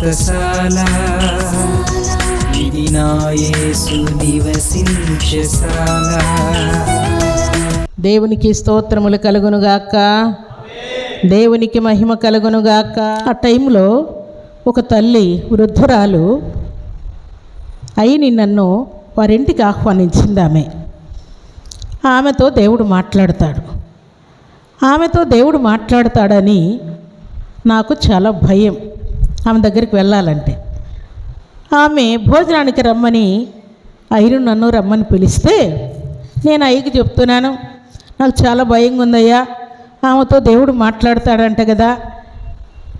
వ్రతశాల ఇది నివసించశాల దేవునికి స్తోత్రములు కలుగునుగాక దేవునికి మహిమ కలుగునుగాక ఆ టైంలో ఒక తల్లి వృద్ధురాలు అయిని నన్ను వారింటికి ఆహ్వానించింది ఆమె ఆమెతో దేవుడు మాట్లాడతాడు. ఆమెతో దేవుడు మాట్లాడతాడని నాకు చాలా భయం. ఆమె దగ్గరికి వెళ్ళాలంటే ఆమె భోజనానికి రమ్మని ఐరు నన్ను రమ్మని పిలిస్తే నేను అయ్యకి చెప్తున్నాను. నాకు చాలా భయంగా ఉందయ్యా ఆమెతో దేవుడు మాట్లాడతాడంట కదా.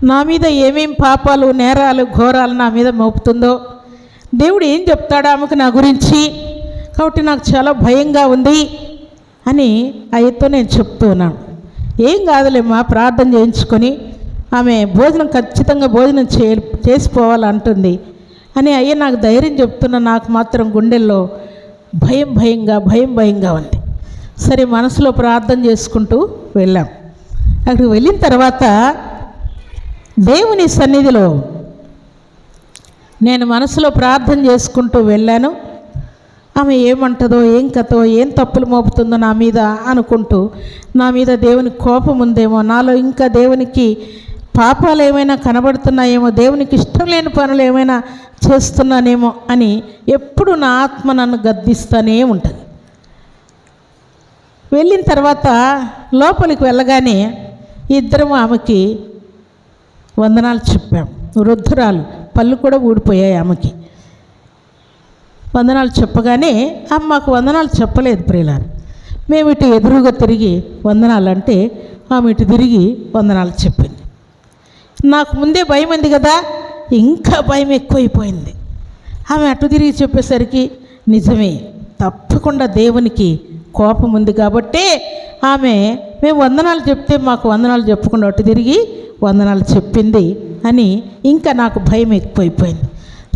నా మీద ఏమేం పాపాలు నేరాలు ఘోరాలు నా మీద మోపుతుందో దేవుడు ఏం చెప్తాడు ఆమెకు నా గురించి? కాబట్టి నాకు చాలా భయంగా ఉంది అని అయ్యతో నేను చెప్తున్నాను. ఏం కాదులేమ్మా ప్రార్థన చేయించుకొని ఆమె భోజనం ఖచ్చితంగా భోజనం చే చేసిపోవాలంటుంది. అని అయ్య నాకు ధైర్యం చెప్తున్న నాకు మాత్రం గుండెల్లో భయం భయంగా భయం భయంగా ఉంది. సరే మనసులో ప్రార్థన చేసుకుంటూ వెళ్ళాం. అక్కడికి వెళ్ళిన తర్వాత దేవుని సన్నిధిలో నేను మనసులో ప్రార్థన చేసుకుంటూ వెళ్ళాను. ఆమె ఏమంటదో ఏం కథో ఏం తప్పులు మోపుతుందో నా మీద అనుకుంటూ నా మీద దేవుని కోపం ఉందేమో నాలో ఇంకా దేవునికి పాపాలు ఏమైనా కనబడుతున్నాయేమో దేవునికి ఇష్టం లేని పనులు ఏమైనా చేస్తున్నానేమో అని ఎప్పుడు నా ఆత్మ నన్ను గద్దిస్తూనే ఉంటుంది. వెళ్ళిన తర్వాత లోపలికి వెళ్ళగానే ఇద్దరం ఆమెకి వందనాలు చెప్పాం. వృద్ధురాలు పళ్ళు కూడా ఊడిపోయాయి ఆమెకి. వందనాలు చెప్పగానే మాకు వందనాలు చెప్పలేదు ప్రియులారు. మేము ఇటు ఎదురుగా తిరిగి వందనాలు అంటే ఆమె ఇటు తిరిగి వందనాలు చెప్పింది. నాకు ముందే భయం ఉంది కదా ఇంకా భయం ఎక్కువైపోయింది. ఆమె అటు తిరిగి చెప్పేసరికి నిజమే తప్పకుండా దేవునికి కోపం ఉంది కాబట్టే ఆమె మేము వందనాలు చెప్తే మాకు వందనాలు చెప్పకుండా అటు తిరిగి వందనాలు చెప్పింది అని ఇంకా నాకు భయం ఎక్కువైపోయింది.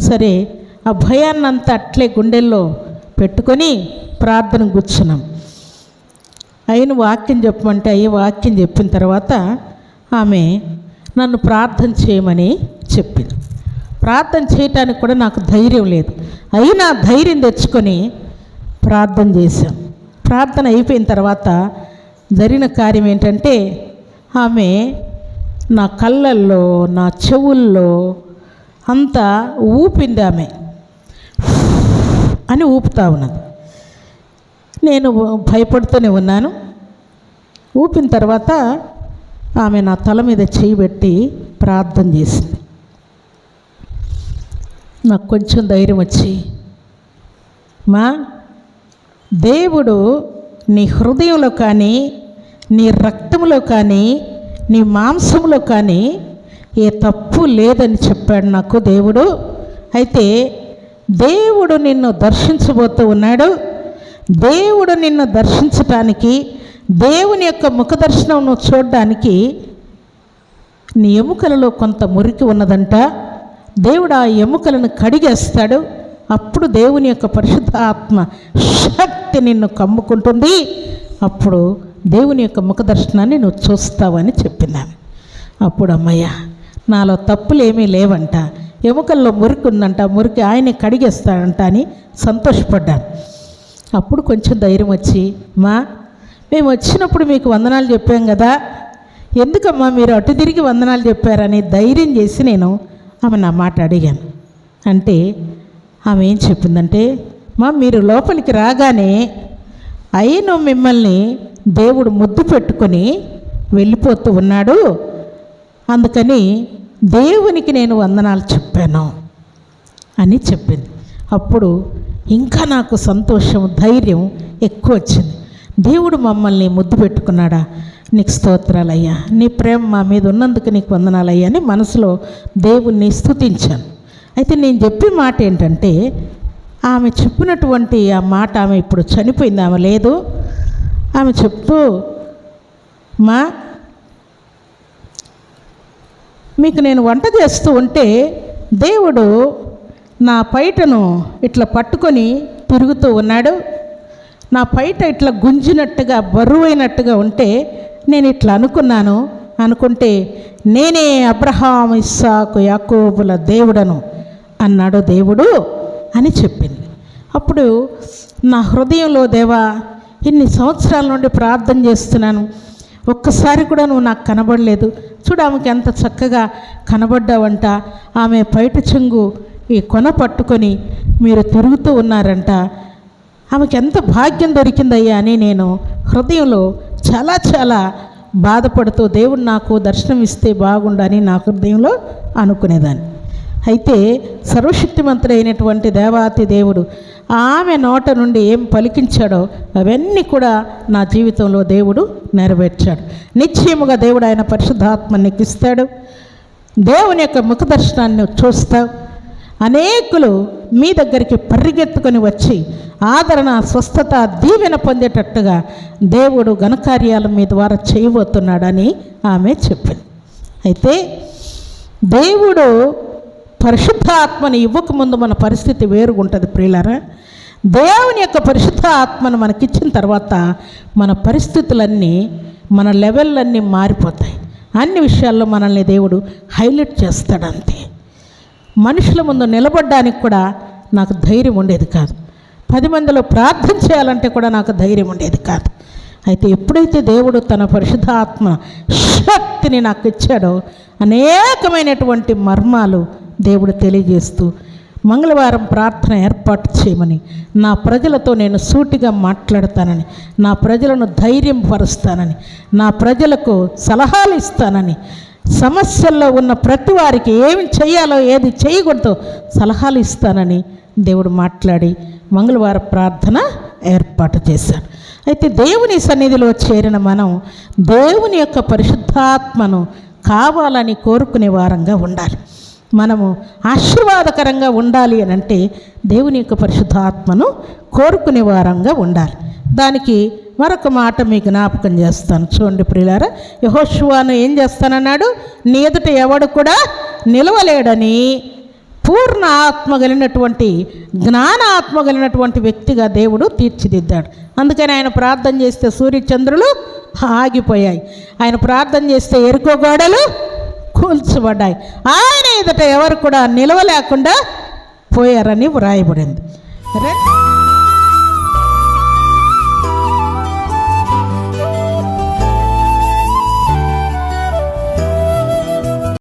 సరే ఆ భయాన్నంతా అట్లే గుండెల్లో పెట్టుకొని ప్రార్థన కూర్చున్నాం. అయిన వాక్యం చెప్పమంటే అయ్యి వాక్యం చెప్పిన తర్వాత ఆమె నన్ను ప్రార్థన చేయమని చెప్పింది ప్రార్థన చేయటానికి కూడా నాకు ధైర్యం లేదు. అయినా ధైర్యం తెచ్చుకొని ప్రార్థన చేశాం. ప్రార్థన అయిపోయిన తర్వాత జరిగిన కార్యం ఏంటంటే ఆమె నా కళ్ళల్లో నా చెవుల్లో అంతా ఊపింది ఆమె. అని ఊపుతా ఉన్నది. నేను భయపడుతూనే ఉన్నాను. ఊపిన తర్వాత ఆమె నా తల మీద చేయి పెట్టి ప్రార్థన చేసింది. నాకు కొంచెం ధైర్యం వచ్చి మా దేవుడు నీ హృదయంలో కానీ నీ రక్తంలో కానీ నీ మాంసంలో కానీ ఏ తప్పు లేదని చెప్పాడు నాకు దేవుడు. అయితే దేవుడు నిన్ను దర్శించబోతూ ఉన్నాడు. దేవుడు నిన్ను దర్శించటానికి దేవుని యొక్క ముఖ చూడడానికి నీ ఎముకలలో కొంత మురికి ఉన్నదంట. దేవుడు ఆ ఎముకలను కడిగేస్తాడు. అప్పుడు దేవుని యొక్క పరిశుద్ధ ఆత్మ శక్తి నిన్ను కమ్ముకుంటుంది. అప్పుడు దేవుని యొక్క ముఖ దర్శనాన్ని నువ్వు చూస్తావని చెప్పినాను. అప్పుడు అమ్మయ్య నాలో తప్పులు ఏమీ లేవంట. ఎముకల్లో మురికి ఉందంట. మురికి ఆయనే కడిగేస్తాడంట అని సంతోషపడ్డాను. అప్పుడు కొంచెం ధైర్యం వచ్చి మా మేము వచ్చినప్పుడు మీకు వందనాలు చెప్పాం కదా. ఎందుకమ్మా మీరు అటు తిరిగి వందనాలు చెప్పారని ధైర్యం చేసి నేను ఆమె నా మాట అడిగాను. అంటే ఆమె ఏం చెప్పిందంటే మా మీరు లోపలికి రాగానే అయిన మిమ్మల్ని దేవుడు ముద్దు పెట్టుకొని వెళ్ళిపోతూ ఉన్నాడు. అందుకని దేవునికి నేను వందనాలు చెప్పాను అని చెప్పింది. అప్పుడు ఇంకా నాకు సంతోషం ధైర్యం ఎక్కువ వచ్చింది. దేవుడు మమ్మల్ని ముద్దు పెట్టుకున్నాడా? నీకు స్తోత్రాలయ్యా నీ ప్రేమ మా మీద ఉన్నందుకు నీకు వందనాలయ్యా అని మనసులో దేవుణ్ణి స్తుతించాను. అయితే నేను చెప్పే మాట ఏంటంటే ఆమె చెప్పినటువంటి ఆ మాట ఆమె ఇప్పుడు చనిపోయింది ఆమె లేదు? ఆమె చెప్తూ మా మీకు నేను వంట చేస్తూ ఉంటే దేవుడు నా పైటను ఇట్లా పట్టుకొని తిరుగుతూ ఉన్నాడు. నా పైట ఇట్లా గుంజినట్టుగా బరువైనట్టుగా ఉంటే నేను ఇట్లా అనుకున్నాను. అనుకుంటే నేనే అబ్రహాం ఇస్సాకు యాకోబుల దేవుడను అన్నాడు దేవుడు అని చెప్పింది. అప్పుడు నా హృదయంలో దేవా ఇన్ని సంవత్సరాల నుండి ప్రార్థన చేస్తున్నాను. ఒక్కసారి కూడా నువ్వు నాకు కనబడలేదు. చూడు ఆమెకి ఎంత చక్కగా కనబడ్డావంట. ఆమె పైట చెంగు ఈ కొన పట్టుకొని మీరు తిరుగుతూ ఉన్నారంట. ఆమెకి ఎంత భాగ్యం దొరికిందయ్యా అని నేను హృదయంలో చాలా చాలా బాధపడుతూ దేవుడు నాకు దర్శనం ఇస్తే బాగుండని నా హృదయంలో అనుకునేదాన్ని. అయితే సర్వశక్తిమంతుడైనటువంటి దేవాతి దేవుడు ఆమె నోట నుండి ఏం పలికించాడో అవన్నీ కూడా నా జీవితంలో దేవుడు నెరవేర్చాడు. నిశ్చయముగా దేవుడు ఆయన పరిశుద్ధాత్మ నీకు దేవుని యొక్క ముఖదర్శనాన్ని చూస్తావు అనేకులు మీ దగ్గరికి పరిగెత్తుకొని వచ్చి ఆదరణ స్వస్థత దీవెన పొందేటట్టుగా దేవుడు ఘనకార్యాలు మీ ద్వారా చేయబోతున్నాడని ఆమె చెప్పింది. అయితే దేవుడు పరిశుద్ధాత్మని ఇవ్వకముందు మన పరిస్థితి వేరుగుంటుంది ప్రియులారా. దేవుని యొక్క పరిశుద్ధ ఆత్మను మనకిచ్చిన తర్వాత మన పరిస్థితులన్నీ మన లెవెల్లన్నీ మారిపోతాయి. అన్ని విషయాల్లో మనల్ని దేవుడు హైలైట్ చేస్తాడంతే. మనుషుల ముందు నిలబడడానికి కూడా నాకు ధైర్యం ఉండేది కాదు. పది మందిలో ప్రార్థన చేయాలంటే కూడా నాకు ధైర్యం ఉండేది కాదు. అయితే ఎప్పుడైతే దేవుడు తన పరిశుద్ధాత్మ శక్తిని నాకు ఇచ్చాడో అనేకమైనటువంటి మర్మాలు దేవుడు తెలియజేస్తూ మంగళవారం ప్రార్థన ఏర్పాటు చేయమని నా ప్రజలతో నేను సూటిగా మాట్లాడతానని నా ప్రజలను ధైర్యం పరుస్తానని నా ప్రజలకు సలహాలు ఇస్తానని సమస్యల్లో ఉన్న ప్రతి వారికి ఏమి చేయాలో ఏది చేయకూడదో సలహాలు ఇస్తానని దేవుడు మాట్లాడి మంగళవార ప్రార్థన ఏర్పాటు చేశాడు. అయితే దేవుని సన్నిధిలో చేరిన మనం దేవుని యొక్క పరిశుద్ధాత్మను కావాలని కోరుకునే వారంగా ఉండాలి. మనము ఆశీర్వాదకరంగా ఉండాలి అని అంటే దేవుని యొక్క పరిశుద్ధాత్మను కోరుకునే వారంగా ఉండాలి. దానికి మరొక మాట మీకు జ్ఞాపకం చేస్తాను. చూడండి ప్రియులారా యహోశువాను ఏం చేస్తానన్నాడు? నీ ఎదుట ఎవడు కూడా నిలవలేడని పూర్ణ ఆత్మ కలిగినటువంటి జ్ఞాన ఆత్మ కలిగినటువంటి వ్యక్తిగా దేవుడు తీర్చిదిద్దాడు. అందుకని ఆయన ప్రార్థన చేస్తే సూర్యచంద్రులు ఆగిపోయాయి. ఆయన ప్రార్థన చేస్తే ఎరుకో గోడలు కూల్చబడ్డాయి. ఆయన ఎదుట ఎవరు కూడా నిలవలేకుండా పోయారని వ్రాయబడింది. రెండు